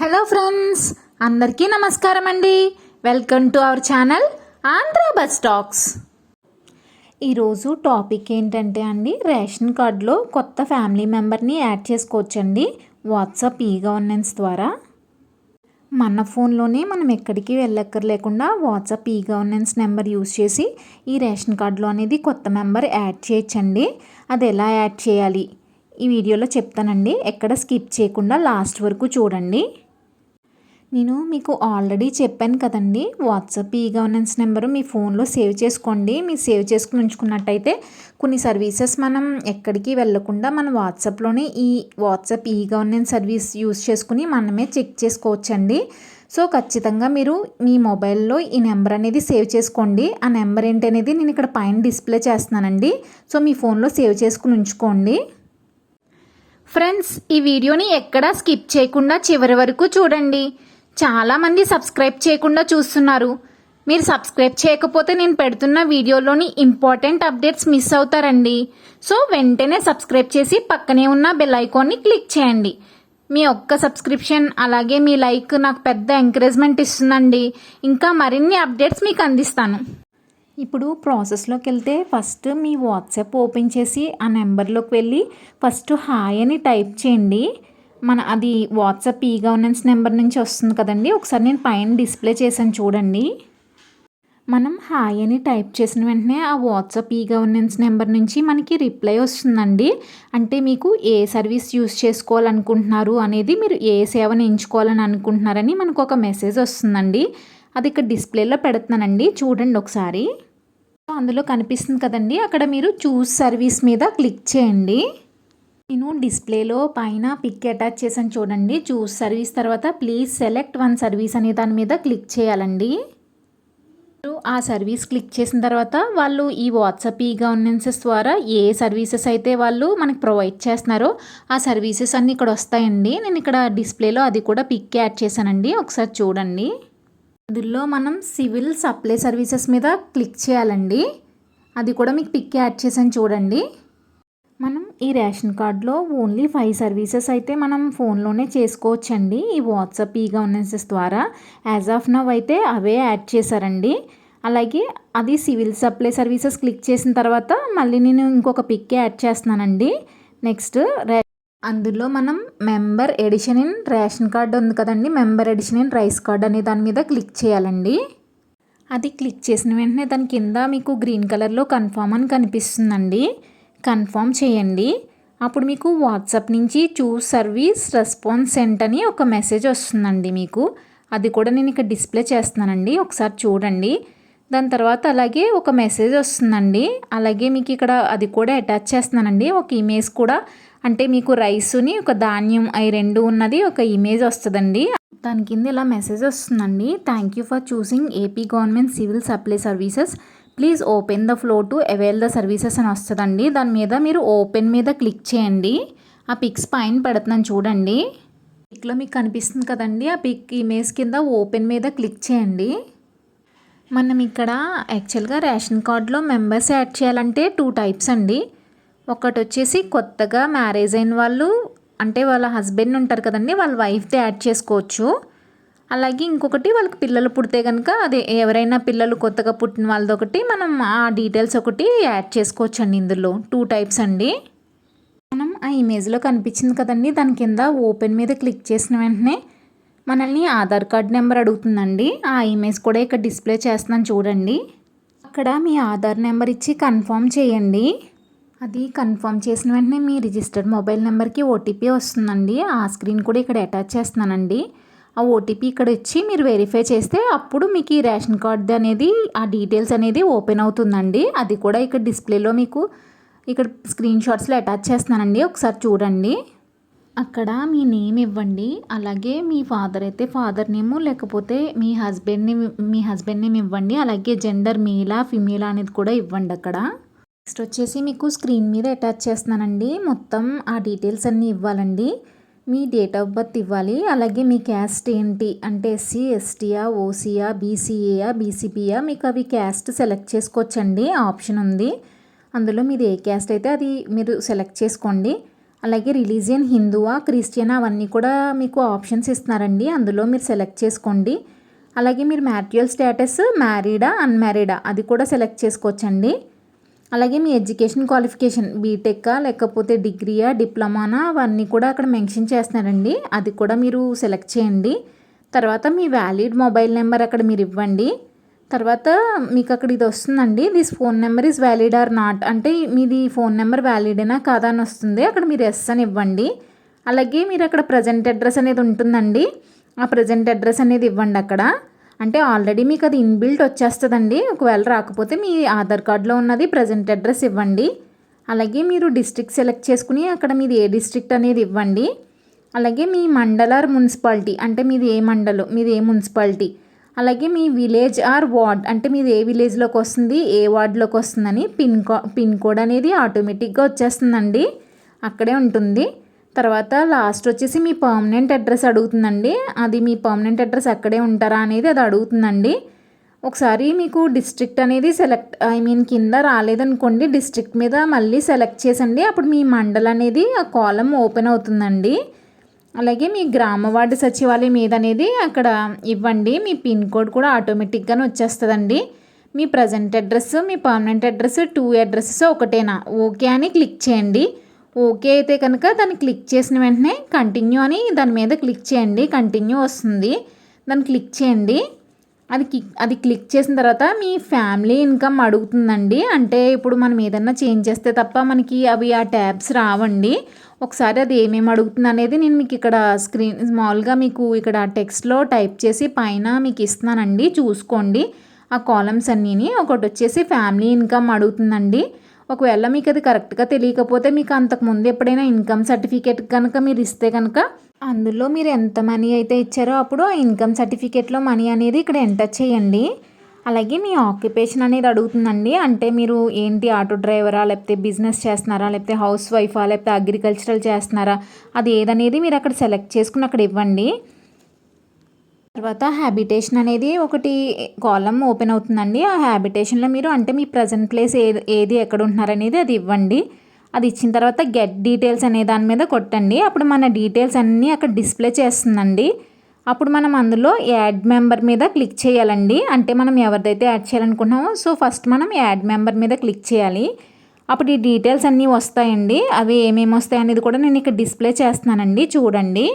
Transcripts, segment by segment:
Hello friends అందరికీ నమస్కారం అండి. Welcome to our channel Andhra bus talks. ఈరోజు టాపిక్ ఏంటంటే అండి రేషన్ కార్డులో కొత్త ఫ్యామిలీ మెంబర్ని యాడ్ చేసుకోవచ్చండి. వాట్సాప్ ఈ గవర్నెన్స్ ద్వారా. మన ఫోన్లోనే మనం ఎక్కడికి వెళ్ళక్కర్లేకుండా WhatsApp e governance number use చేసి ఈ రేషన్ కార్డులో అనేది కొత్త మెంబర్ యాడ్ చేయొచ్చండి. అది ఎలా యాడ్ చేయాలి? ఈ వీడియోలో చెప్తానండి. ఎక్కడ స్కిప్ చేయకుండా లాస్ట్ వరకు చూడండి. నేను మీకు ఆల్రెడీ చెప్పాను కదండి. వాట్సాప్ ఈ గవర్నెన్స్ నెంబరు మీ ఫోన్లో సేవ్ చేసుకోండి. మీరు సేవ్ చేసుకుని ఉంచుకున్నట్టయితే కొన్ని సర్వీసెస్ మనం ఎక్కడికి వెళ్ళకుండా మన వాట్సాప్లోనే ఈ WhatsApp e governance service use చేసుకుని మనమే చెక్ చేసుకోవచ్చండి. సో ఖచ్చితంగా మీరు మీ మొబైల్లో ఈ నెంబర్ అనేది సేవ్ చేసుకోండి. ఆ నెంబర్ ఏంటి అనేది నేను ఇక్కడ పైన డిస్ప్లే చేస్తున్నానండి. సో మీ ఫోన్లో సేవ్ చేసుకుని ఉంచుకోండి. ఫ్రెండ్స్ ఈ వీడియోని ఎక్కడా స్కిప్ చేయకుండా చివరి వరకు చూడండి. చాలామంది సబ్స్క్రైబ్ చేయకుండా చూస్తున్నారు. మీరు సబ్స్క్రైబ్ చేయకపోతే నేను పెడుతున్న వీడియోలోని ఇంపార్టెంట్ అప్డేట్స్ మిస్ అవుతారండి. సో వెంటనే సబ్స్క్రైబ్ చేసి పక్కనే ఉన్న బెల్ ఐకాన్ని క్లిక్ చేయండి. మీ ఒక్క సబ్స్క్రిప్షన్ అలాగే మీ లైక్ నాకు పెద్ద ఎంకరేజ్మెంట్ ఇస్తుందండి. ఇంకా మరిన్ని అప్డేట్స్ మీకు అందిస్తాను. ఇప్పుడు ప్రాసెస్లోకి వెళ్తే ఫస్ట్ మీ వాట్సాప్ ఓపెన్ చేసి ఆ నెంబర్లోకి వెళ్ళి ఫస్ట్ హాయ్ అని టైప్ చేయండి. మన అది వాట్సాప్ ఈ గవర్నెన్స్ నెంబర్ నుంచి వస్తుంది కదండి. ఒకసారి నేను పైన డిస్ప్లే చేశాను చూడండి. మనం హాయ్ అని టైప్ చేసిన వెంటనే ఆ వాట్సాప్ ఈ గవర్నెన్స్ నెంబర్ నుంచి మనకి రిప్లై వస్తుందండి. అంటే మీకు ఏ సర్వీస్ యూస్ చేసుకోవాలనుకుంటున్నారు అనేది మీరు ఏ సేవను ఎంచుకోవాలని అనుకుంటున్నారని మనకు ఒక మెసేజ్ వస్తుందండి. అది ఇక్కడ డిస్ప్లేలో పెడుతున్నానండి. చూడండి ఒకసారి. అందులో కనిపిస్తుంది కదండి. అక్కడ మీరు చూస్ సర్వీస్ మీద క్లిక్ చేయండి. నేను డిస్ప్లేలో పైన పిక్ అటాచ్ చేసాను చూడండి. చూస్ సర్వీస్ తర్వాత ప్లీజ్ సెలెక్ట్ వన్ సర్వీస్ అనే దాని మీద క్లిక్ చేయాలండి. ఆ సర్వీస్ క్లిక్ చేసిన తర్వాత వాళ్ళు ఈ వాట్సాప్ ఈ గవర్నెన్సెస్ ద్వారా ఏ సర్వీసెస్ అయితే వాళ్ళు మనకి ప్రొవైడ్ చేస్తున్నారో ఆ సర్వీసెస్ అన్నీ ఇక్కడ వస్తాయండి. నేను ఇక్కడ డిస్ప్లేలో అది కూడా పిక్ యాడ్ చేశానండి. ఒకసారి చూడండి. అందులో మనం సివిల్ సప్లై సర్వీసెస్ మీద క్లిక్ చేయాలండి. అది కూడా మీకు పిక్ యాడ్ చేశాను చూడండి. మనం ఈ రేషన్ కార్డులో ఓన్లీ ఫైవ్ సర్వీసెస్ అయితే మనం ఫోన్లోనే చేసుకోవచ్చండి. ఈ వాట్సాప్ ఈ గవర్నెన్సెస్ ద్వారా యాజ్ ఆఫ్ నవ్ అయితే అవే యాడ్ చేశారండి. అలాగే అది సివిల్ సప్లై సర్వీసెస్ క్లిక్ చేసిన తర్వాత మళ్ళీ నేను ఇంకొక పిక్ యాడ్ చేస్తున్నానండి. నెక్స్ట్ రే అందులో మనం member addition in ration card ఉంది కదండి. Member addition in rice card అనే దాని మీద క్లిక్ చేయాలండి. అది క్లిక్ చేసిన వెంటనే దాని కింద మీకు గ్రీన్ కలర్లో కన్ఫామ్ అని కనిపిస్తుందండి. కన్ఫామ్ చేయండి. అప్పుడు మీకు వాట్సాప్ నుంచి చూస్ సర్వీస్ రెస్పాన్స్ సెంట్ అని ఒక మెసేజ్ వస్తుందండి మీకు. అది కూడా నేను ఇక్కడ డిస్ప్లే చేస్తున్నానండి. ఒకసారి చూడండి. దాని తర్వాత అలాగే ఒక మెసేజ్ వస్తుందండి. అలాగే మీకు ఇక్కడ అది కూడా అటాచ్ చేస్తున్నానండి. ఒక ఇమేజ్ కూడా. అంటే మీకు రైస్ని ఒక ధాన్యం అవి రెండు ఉన్నది ఒక ఇమేజ్ వస్తుందండి. దాని కింద ఇలా మెసేజ్ వస్తుందండి. Thank you for choosing AP government civil supply services. Please open the flow to avail the services అని వస్తుందండి. దాని మీద మీరు ఓపెన్ మీద క్లిక్ చేయండి. ఆ పిక్స్ పైన పెడుతున్నాను చూడండి. పిక్లో మీకు కనిపిస్తుంది కదండి. ఆ పిక్ ఇమేజ్ కింద ఓపెన్ మీద క్లిక్ చేయండి. మనం ఇక్కడ యాక్చువల్గా రేషన్ కార్డులో మెంబర్స్ యాడ్ చేయాలంటే టూ టైప్స్ అండి. ఒకటి వచ్చేసి కొత్తగా మ్యారేజ్ అయిన వాళ్ళు అంటే వాళ్ళ హస్బెండ్ ఉంటారు కదండి వాళ్ళ వైఫ్ది యాడ్ చేసుకోవచ్చు. అలాగే ఇంకొకటి వాళ్ళకి పిల్లలు పుడితే కనుక అదే ఎవరైనా పిల్లలు కొత్తగా పుట్టిన వాళ్ళది ఒకటి మనం ఆ డీటెయిల్స్ ఒకటి యాడ్ చేసుకోవచ్చు అండి ఇందులో. టూ టైప్స్ అండి. మనం ఆ ఇమేజ్లో కనిపించింది కదండి దాని కింద ఓపెన్ మీద క్లిక్ చేసిన వెంటనే మనల్ని ఆధార్ కార్డ్ నెంబర్ అడుగుతుందండి. ఆ ఇమేజ్ కూడా ఇక్కడ డిస్ప్లే చేస్తున్నాను చూడండి. అక్కడ మీ ఆధార్ నెంబర్ ఇచ్చి కన్ఫర్మ్ చేయండి. అది కన్ఫర్మ్ చేసిన వెంటనే మీ రిజిస్టర్డ్ మొబైల్ నెంబర్కి ఓటీపీ వస్తుందండి. ఆ స్క్రీన్ కూడా ఇక్కడ అటాచ్ చేస్తున్నానండి. ఆ ఓటీపీ ఇక్కడ ఇచ్చి మీరు వెరిఫై చేస్తే అప్పుడు మీకు ఈ రేషన్ కార్డ్ అనేది ఆ డీటెయిల్స్ అనేది ఓపెన్ అవుతుందండి. అది కూడా ఇక్కడ డిస్ప్లేలో మీకు ఇక్కడ స్క్రీన్ షాట్స్లో అటాచ్ చేస్తున్నానండి. ఒకసారి చూడండి. అక్కడ మీ నేమ్ ఇవ్వండి. అలాగే మీ ఫాదర్ అయితే ఫాదర్ నేము లేకపోతే మీ హస్బెండ్ని మీ హస్బెండ్ నేమ్ ఇవ్వండి. అలాగే జెండర్ మేలా ఫిమేలా అనేది కూడా ఇవ్వండి అక్కడ. నెక్స్ట్ వచ్చేసి మీకు స్క్రీన్ మీద అటాచ్ చేస్తున్నానండి. మొత్తం ఆ డీటెయిల్స్ అన్నీ ఇవ్వాలండి. మీ డేట్ ఆఫ్ బర్త్ ఇవ్వాలి. అలాగే మీ క్యాస్ట్ ఏంటి? అంటే ఎస్సీ ఎస్టీయా ఓసీయా బీసీఏయా బీసీపీయా? మీకు అవి క్యాస్ట్ సెలెక్ట్ చేసుకోవచ్చండి. ఆప్షన్ ఉంది. అందులో మీది ఏ క్యాస్ట్ అయితే అది మీరు సెలెక్ట్ చేసుకోండి. అలాగే రిలీజియన్ హిందువా క్రిస్టియన్ అవన్నీ కూడా మీకు ఆప్షన్స్ ఇస్తున్నారండి. అందులో మీరు సెలెక్ట్ చేసుకోండి. అలాగే మీరు మ్యాట్రియల్ స్టేటస్ మ్యారీడా అన్మ్యారీడా అది కూడా సెలెక్ట్ చేసుకోవచ్చండి. అలాగే మీ ఎడ్యుకేషన్ క్వాలిఫికేషన్ బీటెక్కా లేకపోతే డిగ్రీయా డిప్లొమానా అవన్నీ కూడా అక్కడ మెన్షన్ చేస్తున్నారండి. అది కూడా మీరు సెలెక్ట్ చేయండి. తర్వాత మీ వ్యాలిడ్ మొబైల్ నెంబర్ అక్కడ మీరు ఇవ్వండి. తర్వాత మీకు అక్కడ ఇది వస్తుందండి. This phone number is valid or not అంటే మీది ఫోన్ నెంబర్ వ్యాలిడేనా కాదా అని వస్తుంది. అక్కడ మీరు ఎస్ అని ఇవ్వండి. అలాగే మీరు అక్కడ ప్రజెంట్ అడ్రస్ అనేది ఉంటుందండి. ఆ ప్రజెంట్ అడ్రస్ అనేది ఇవ్వండి అక్కడ. అంటే ఆల్రెడీ మీకు అది ఇన్బిల్ట్ వచ్చేస్తుందండి. ఒకవేళ రాకపోతే మీ ఆధార్ కార్డులో ఉన్నది ప్రజెంట్ అడ్రస్ ఇవ్వండి. అలాగే మీరు డిస్ట్రిక్ట్ సెలెక్ట్ చేసుకుని అక్కడ మీది ఏ డిస్ట్రిక్ట్ అనేది ఇవ్వండి. అలాగే మీ మండల ఆర్ మున్సిపాలిటీ అంటే మీది ఏ మండలం మీది ఏ మున్సిపాలిటీ అలాగే మీ విలేజ్ ఆర్ వార్డ్ అంటే మీది ఏ విలేజ్లోకి వస్తుంది ఏ వార్డులోకి వస్తుందని పిన్ కో పిన్ కోడ్ అనేది ఆటోమేటిక్గా వచ్చేస్తుందండి. అక్కడే ఉంటుంది. తర్వాత లాస్ట్ వచ్చేసి మీ పర్మనెంట్ అడ్రస్ అడుగుతుందండి. అది మీ పర్మనెంట్ అడ్రస్ అక్కడే ఉంటారా అనేది అది అడుగుతుందండి. ఒకసారి మీకు డిస్ట్రిక్ట్ అనేది సెలెక్ట్ ఐ మీన్ కింద రాలేదనుకోండి డిస్ట్రిక్ట్ మీద మళ్ళీ సెలెక్ట్ చేసండి. అప్పుడు మీ మండల్ అనేది ఆ కాలం ఓపెన్ అవుతుందండి. అలాగే మీ గ్రామ వార్డు సచివాలయం ఏదనేది అక్కడ ఇవ్వండి. మీ పిన్ కోడ్ కూడా ఆటోమేటిక్గానే వచ్చేస్తుందండి. మీ ప్రజెంట్ అడ్రస్ మీ పర్మనెంట్ అడ్రస్ టూ అడ్రస్సెస్ ఒకటేనా? ఓకే అని క్లిక్ చేయండి. ఓకే అయితే కనుక దాన్ని క్లిక్ చేసిన వెంటనే కంటిన్యూ అని దాని మీద క్లిక్ చేయండి. కంటిన్యూ వస్తుంది. దాన్ని క్లిక్ చేయండి. అది క్లిక్ అది క్లిక్ చేసిన తర్వాత మీ ఫ్యామిలీ ఇన్కమ్ అడుగుతుందండి. అంటే ఇప్పుడు మనం ఏదన్నా చేంజ్ చేస్తే తప్ప మనకి అవి ఆ ట్యాబ్స్ రావండి. ఒకసారి అది ఏమేమి అడుగుతుంది అనేది నేను మీకు ఇక్కడ స్క్రీన్ మామూలుగా మీకు ఇక్కడ టెక్స్ట్లో టైప్ చేసి పైన మీకు ఇస్తున్నానండి. చూసుకోండి. ఆ కాలమ్స్ అన్నీని. ఒకటి వచ్చేసి ఫ్యామిలీ ఇన్కమ్ అడుగుతుందండి. ఒకవేళ మీకు అది కరెక్ట్గా తెలియకపోతే మీకు అంతకుముందు ఎప్పుడైనా ఇన్కమ్ సర్టిఫికేట్ కనుక మీరు ఇస్తే కనుక అందులో మీరు ఎంత మనీ అయితే ఇచ్చారో అప్పుడు ఆ ఇన్కమ్ సర్టిఫికేట్లో మనీ అనేది ఇక్కడ ఎంటర్ చేయండి. అలాగే మీ ఆక్యుపేషన్ అనేది అడుగుతుందండి. అంటే మీరు ఏంటి ఆటో డ్రైవరా లేకపోతే బిజినెస్ చేస్తున్నారా లేకపోతే హౌస్ వైఫా లేకపోతే అగ్రికల్చరల్ చేస్తున్నారా అది ఏదనేది మీరు అక్కడ సెలెక్ట్ చేసుకుని అక్కడ ఇవ్వండి. తర్వాత హ్యాబిటేషన్ అనేది ఒకటి కాలం ఓపెన్ అవుతుందండి. ఆ హ్యాబిటేషన్లో మీరు అంటే మీ ప్రజెంట్ ప్లేస్ ఏది ఏది ఎక్కడ ఉంటున్నారనేది అది ఇవ్వండి. అది ఇచ్చిన తర్వాత గెట్ డీటెయిల్స్ అనే దాని మీద కొట్టండి. అప్పుడు మన డీటెయిల్స్ అన్నీ అక్కడ డిస్ప్లే చేస్తుందండి. అప్పుడు మనం అందులో యాడ్ మెంబర్ మీద క్లిక్ చేయాలండి. అంటే మనం ఎవరిదైతే యాడ్ చేయాలనుకుంటున్నామో సో ఫస్ట్ మనం యాడ్ మెంబర్ మీద క్లిక్ చేయాలి. అప్పుడు ఈ డీటెయిల్స్ అన్నీ వస్తాయండి. అవి ఏమేమి వస్తాయి అనేది కూడా నేను ఇక్కడ డిస్ప్లే చేస్తున్నానండి. చూడండి.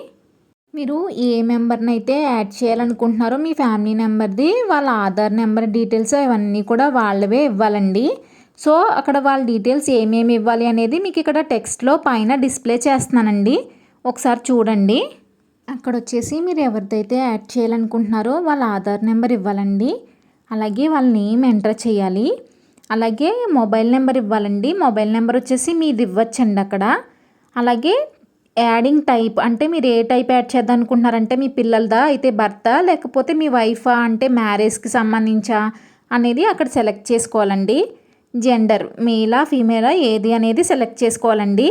మీరు ఏ మెంబర్ని అయితే యాడ్ చేయాలనుకుంటున్నారో మీ ఫ్యామిలీ నెంబర్ది వాళ్ళ ఆధార్ నెంబర్ డీటెయిల్స్ అవన్నీ కూడా వాళ్ళవే ఇవ్వాలండి. సో అక్కడ వాళ్ళ డీటెయిల్స్ ఏమేమి ఇవ్వాలి అనేది మీకు ఇక్కడ టెక్స్ట్లో పైన డిస్ప్లే చేస్తున్నానండి. ఒకసారి చూడండి. అక్కడ వచ్చేసి మీరు ఎవరిదైతే యాడ్ చేయాలనుకుంటున్నారో వాళ్ళ ఆధార్ నెంబర్ ఇవ్వాలండి. అలాగే వాళ్ళ నేమ్ ఎంటర్ చేయాలి. అలాగే మొబైల్ నెంబర్ ఇవ్వాలండి. మొబైల్ నెంబర్ వచ్చేసి మీది ఇవ్వచ్చండి అక్కడ. అలాగే యాడింగ్ టైప్ అంటే మీరు ఏ టైప్ యాడ్ చేద్దాం అనుకుంటున్నారంటే మీ పిల్లలదా అయితే భర్త లేకపోతే మీ వైఫా అంటే మ్యారేజ్కి సంబంధించా అనేది అక్కడ సెలెక్ట్ చేసుకోవాలండి. జెండర్ మేలా ఫీమేలా ఏది అనేది సెలెక్ట్ చేసుకోవాలండి.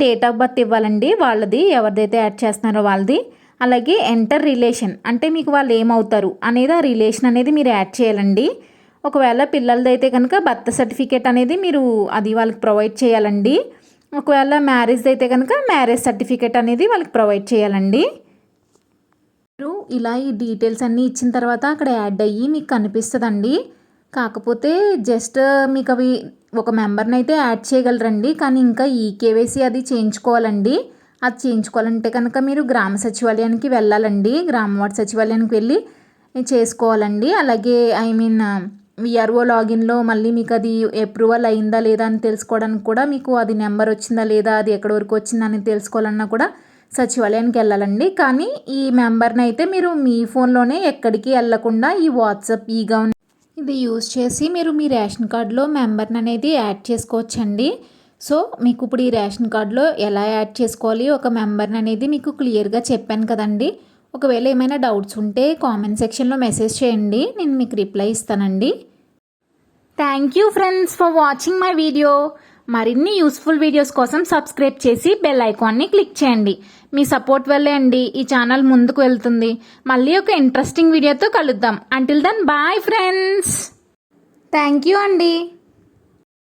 డేట్ ఆఫ్ బర్త్ ఇవ్వాలండి వాళ్ళది ఎవరిదైతే యాడ్ చేస్తున్నారో వాళ్ళది. అలాగే ఎంటర్ రిలేషన్ అంటే మీకు వాళ్ళు ఏమవుతారు అనేది ఆ రిలేషన్ అనేది మీరు యాడ్ చేయాలండి. ఒకవేళ పిల్లలదైతే కనుక బర్త్ సర్టిఫికేట్ అనేది మీరు అది వాళ్ళకి ప్రొవైడ్ చేయాలండి. ఒకవేళ మ్యారేజ్ అయితే కనుక మ్యారేజ్ సర్టిఫికేట్ అనేది వాళ్ళకి ప్రొవైడ్ చేయాలండి. మీరు ఇలా ఈ డీటెయిల్స్ అన్నీ ఇచ్చిన తర్వాత అక్కడ యాడ్ అయ్యి మీకు కనిపిస్తుందండి. కాకపోతే జస్ట్ మీకు అవి ఒక మెంబర్ని అయితే యాడ్ చేయగలరండి. కానీ ఇంకా ఈ కేవైసీ అది చేయించుకోవాలండి. అది చేయించుకోవాలంటే కనుక మీరు గ్రామ సచివాలయానికి వెళ్ళాలండి. గ్రామ వార్డు సచివాలయానికి వెళ్ళి చేసుకోవాలండి. అలాగే ఐ మీన్ విఆర్ఓ లాగిన్లో మళ్ళీ మీకు అది అప్రూవల్ అయిందా లేదా అని తెలుసుకోవడానికి కూడా మీకు అది నెంబర్ వచ్చిందా లేదా అది ఎక్కడి వరకు వచ్చిందని తెలుసుకోవాలన్నా కూడా సచివాలయానికి వెళ్ళాలండి. కానీ ఈ మెంబర్ని అయితే మీరు మీ ఫోన్లోనే ఎక్కడికి వెళ్ళకుండా ఈ వాట్సాప్ ఈగా ఇది యూజ్ చేసి మీరు మీ రేషన్ కార్డులో మెంబర్ని అనేది యాడ్ చేసుకోవచ్చండి. సో మీకు ఇప్పుడు ఈ రేషన్ కార్డులో ఎలా యాడ్ చేసుకోవాలి ఒక మెంబర్ని అనేది మీకు క్లియర్గా చెప్పాను కదండి. ఒకవేళ ఏమైనా డౌట్స్ ఉంటే కామెంట్ సెక్షన్లో మెసేజ్ చేయండి. నేను మీకు రిప్లై ఇస్తానండి. Thank you friends for watching my video మరిన్ని యూస్ఫుల్ వీడియోస్ కోసం సబ్స్క్రైబ్ చేసి బెల్ ఐకాన్ని క్లిక్ చేయండి. మీ సపోర్ట్ వల్లే అండి ఈ ఛానల్ ముందుకు వెళ్తుంది. మళ్ళీ ఒక ఇంట్రెస్టింగ్ వీడియోతో కలుద్దాం. Until then bye friends thank you అండి.